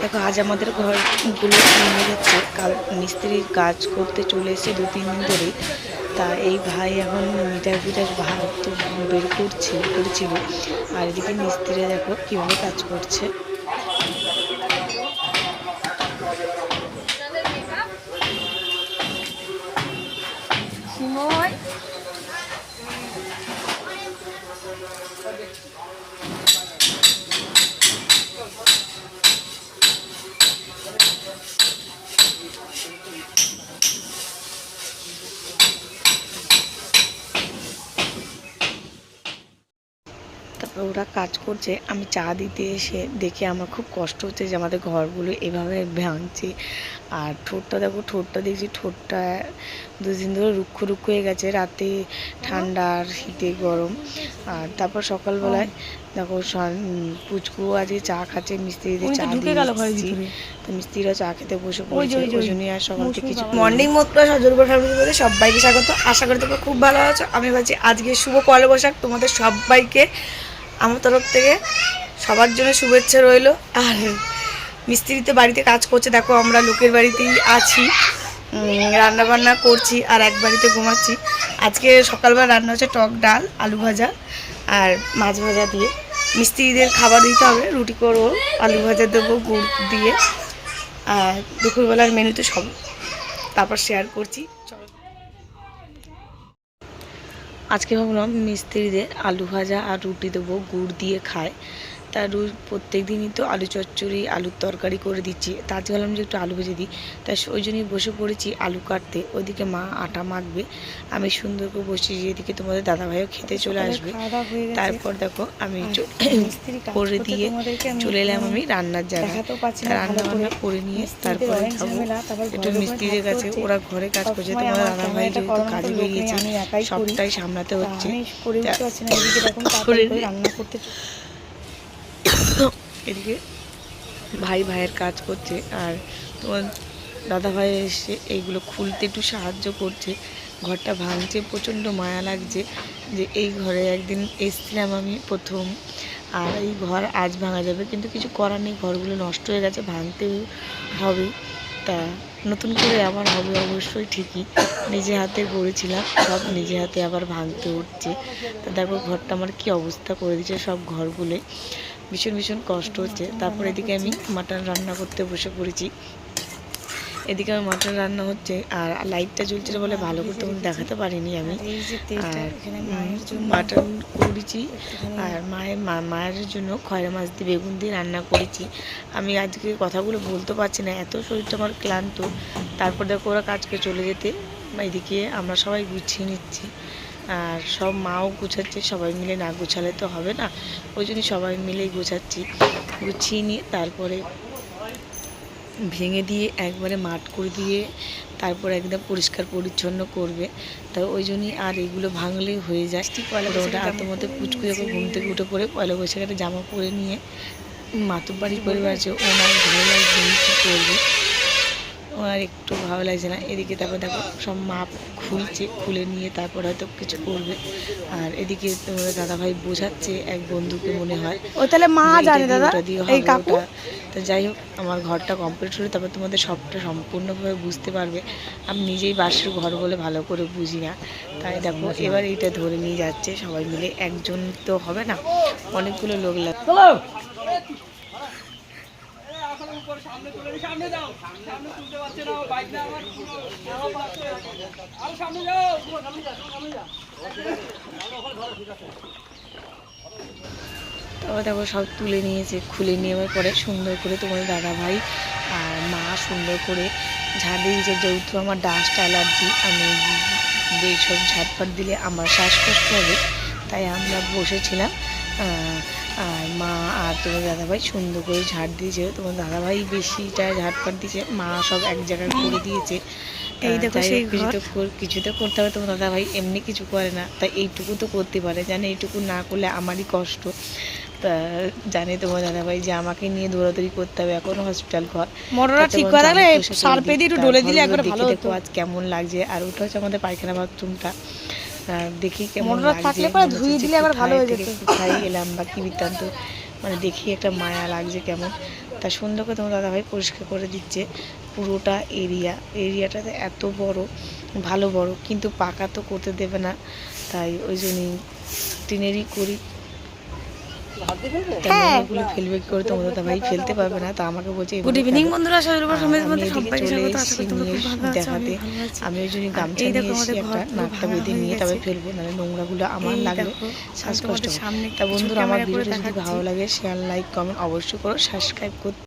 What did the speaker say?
দেখো, আজ আমাদের ঘরগুলো ভেঙে যাচ্ছে। কাল মিস্ত্রির কাজ করতে চলে এসে দু, তিন দিন ধরেই তা এই ভাই এখন মিটার ফিটার ভাত তো বের করছে, করেছিল। আর এদিকে মিস্ত্রি দেখো কীভাবে কাজ করছে। তারপর ওরা কাজ করছে আমি চা দিতে এসে দেখে আমার খুব কষ্ট হচ্ছে যে আমাদের ঘরগুলো এভাবে ভাঙছে। আর ঠোঁটটা দেখো ঠোঁটটা দেখছি ঠোঁটটা দুদিন ধরে রুক্ষ রুক্ষ হয়ে গেছে রাতে ঠান্ডা আর শীতে গরম। আর তারপর সকালবেলায় দেখো পুচকু আজকে চা খাচ্ছে মিস্ত্রিদের চা দিয়ে এসেছি। তো মিস্ত্রিরা চা খেতে বসে পড়েছে ওই জন্যই আর সকাল থেকে কিছু মর্নিং মোদ প্লাস অজরবা ফ্যামিলি বলে সবাইকে স্বাগত। আশা করি তোমরা খুব ভালো আছো। আমি ভাবছি আজকে শুভ পয়লা বৈশাখ তোমাদের সবাইকে আমার তরফ থেকে সবার জন্য শুভেচ্ছা রইল। আর মিস্ত্রিতে বাড়িতে কাজ করছে, দেখো আমরা লোকের বাড়িতেই আছি। রান্না বান্না করছি আর এক বাড়িতে ঘুমাচ্ছি। আজকে সকালবেলা রান্না হচ্ছে টক ডাল, আলু ভাজা আর মাছ ভাজা দিয়ে। মিস্ত্রিদের খাবার দিতে হবে, রুটি করব, আলু ভাজা দেবো, গুড় দিয়ে। আর দুপুরবেলার মেনুতে সব, তারপর শেয়ার করছি। চলো। আজকে ভাবলাম মিস্ত্রিদের আলু ভাজা আর রুটি দেবো গুড় দিয়ে খায়। তা রু প্রত্যেক দিনই তো আলু চচ্চড়ি আলুর তরকারি করে দিচ্ছি। তা আজকে ভাবলাম যে একটু আলু ভেজে দিই। তাই ওই জন্যই বসে পড়েছি আলু কাটতে। ওইদিকে মা আটা মাখবে। আমি সুন্দর করে বসছি যে এদিকে তোমাদের দাদাভাইও খেতে চলে আসবে। তারপর দেখো আমি চ- করে দিয়ে চলে এলাম আমি রান্নার জায়গায়। রান্না বান্না করে। নিয়ে তারপরে খাব। একটু মিস্ত্রিদের কাছে ওরা ঘরে কাজ করছে তোমার দাদাভাই যেহেতু কাজে বেরিয়েছে সবটাই সামলাতে হচ্ছে। করে রান্না করতে এদিকে ভাই ভাইয়ের কাজ করছে আর তোমার দাদা ভাই এসে এইগুলো খুলতে একটু সাহায্য করছে। ঘরটা ভাঙছে, প্রচণ্ড মায়া লাগছে যে এই ঘরে একদিন এসছিলাম আমি প্রথম আর এই ঘর আজ ভাঙা যাবে। কিন্তু কিছু করার নেই, ঘরগুলো নষ্ট হয়ে গেছে, ভাঙতে হবে। তা নতুন করে আবার হবে অবশ্যই ঠিকই। নিজে হাতে গড়েছিলাম সব নিজে হাতে আবার ভাঙতে উঠছে তা দেখো ঘরটা আমার কি অবস্থা করে দিচ্ছে সব ঘরগুলো ভীষণ ভীষণ কষ্ট হচ্ছে। তারপর এদিকে আমি মাটন রান্না করতে বসে পড়েছি। এদিকে আমার মাটন রান্না হচ্ছে আর লাইটটা জ্বলছিল বলে ভালো করে তখন দেখাতে পারিনি আমি। আর মাটন করেছি। আর মায়ের মা- মায়ের জন্য খয়রা মাছ দিয়ে বেগুন দিয়ে রান্না করেছি। আমি আজকে কথাগুলো বলতে পারছি না এত শরীরটা আমার ক্লান্ত। তারপর দেখো ওরা কাজকে চলে যেতে এদিকে আমরা সবাই গুছিয়ে নিচ্ছি। আর সব মাও গুছাচ্ছে সবাই মিলে না গুছালে তো হবে না। ওই জন্য সবাই মিলেই গুছাচ্ছি। গুছিয়ে নিয়ে তারপরে ভেঙে দিয়ে একবারে মাঠ করে দিয়ে তারপর একদম পরিষ্কার পরিচ্ছন্ন করবে। তা ওই জন্যই আর এগুলো ভাঙলে হয়ে যায়। ঠিক পয়লা ওটা হাতের মধ্যে যখন ঘুম থেকে উঠে পড়ে পয়লা বৈশাখের জামা পরে নিয়ে মাতুর বাড়ির পরিবার আছে ওনার ভালো উনি কী করবে ওনার একটু ভালো লাগছে না। এদিকে তারপর দেখো সব মাপ খুলছে খুলে নিয়ে তারপর হয়তো কিছু করবে। আর এদিকে তোমাদের দাদাভাই বোঝাচ্ছে এক বন্ধুকে মনে হয়। ও তাহলে মা জানে দাদা এই কাকু? তো যাই হোক আমার ঘরটা কমপ্লিট হলে তারপর তোমাদের সবটা সম্পূর্ণভাবে বুঝতে পারবে। আমি নিজেই বাসের ঘর বলে ভালো করে বুঝি না। তাই দেখো এবার এইটা ধরে নিয়ে যাচ্ছে সবাই মিলে। একজন তো হবে না অনেকগুলো লোক লাগবে। তারপর দেখো, সব তুলে নিয়েছে খুলে নেওয়ার পরে সুন্দর করে তোমার দাদা ভাই আর মা সুন্দর করে ঝাড় দিয়ে দিয়েছে। যেহেতু আমার ডাস্ট অ্যালার্জি, আমি এইসব ঝাড়ফাট দিলে আমার শ্বাসকষ্ট হবে, তাই আমরা বসেছিলাম আর মা আর তোমার দাদাভাই সুন্দর করে ঝাড় দিয়েছে। তোমার দাদাভাই বেশিটা ঝাড়ফাট দিয়েছে। মা সব এক জায়গায় করে দিয়েছে। এই দেখো সেই কিছু। তো করতে হবে। তোমার দাদাভাই এমনি কিছু করে না। তাই এইটুকু তো করতে পারে। জানে এইটুকু না করলে আমারই কষ্ট। তা জানে তোমার দাদাভাই যে আমাকে নিয়ে দৌড়াদৌড়ি করতে হবে এখন হসপিটাল ঘর। মোটরটা ঠিক করে সেটা সার পেয়ে দিয়ে একটু ডলে দিলে একবারে ভালো হতো। দেখো আজ কেমন লাগছে। আর ওটা হচ্ছে আমাদের পায়খানা বাথরুমটা। দেখি কেমন লাগছে থাকলে পরে ধুয়ে দিলে আবার ভালো হয়ে যেত। কোথায় এলাম বা কী বৃত্তান্ত। মানে দেখি একটা মায়া লাগছে কেমন। তা সুন্দর করে তোমার দাদাভাই পরিষ্কার করে দিচ্ছে। পুরোটা এরিয়া এরিয়াটাতে এত বড় ভালো বড় কিন্তু পাকা তো করতে দেবে না। তাই ওই জন্যই টিনেরই করি। গুলো ফেলবে কি করে? তোমার দাদা ভাই ফেলতে পারবে না তা আমাকে বলছে গুড ইভিনিং বন্ধুরা সবাই সমেত মধ্যে চলে এসেছি দেখাতে। আমি ওই জন্য আর গামছা নিয়ে এসেছি একটা নাকটা বেঁধে নিয়ে তবে ফেলব নাহলে নোংরাগুলো আমার লাগলে শ্বাসকষ্ট সামনে তা বন্ধুরা আমার ভিডিওটা যদি ভালো লাগে শেয়ার লাইক কমেন্ট অবশ্যই করো সাবস্ক্রাইব করতে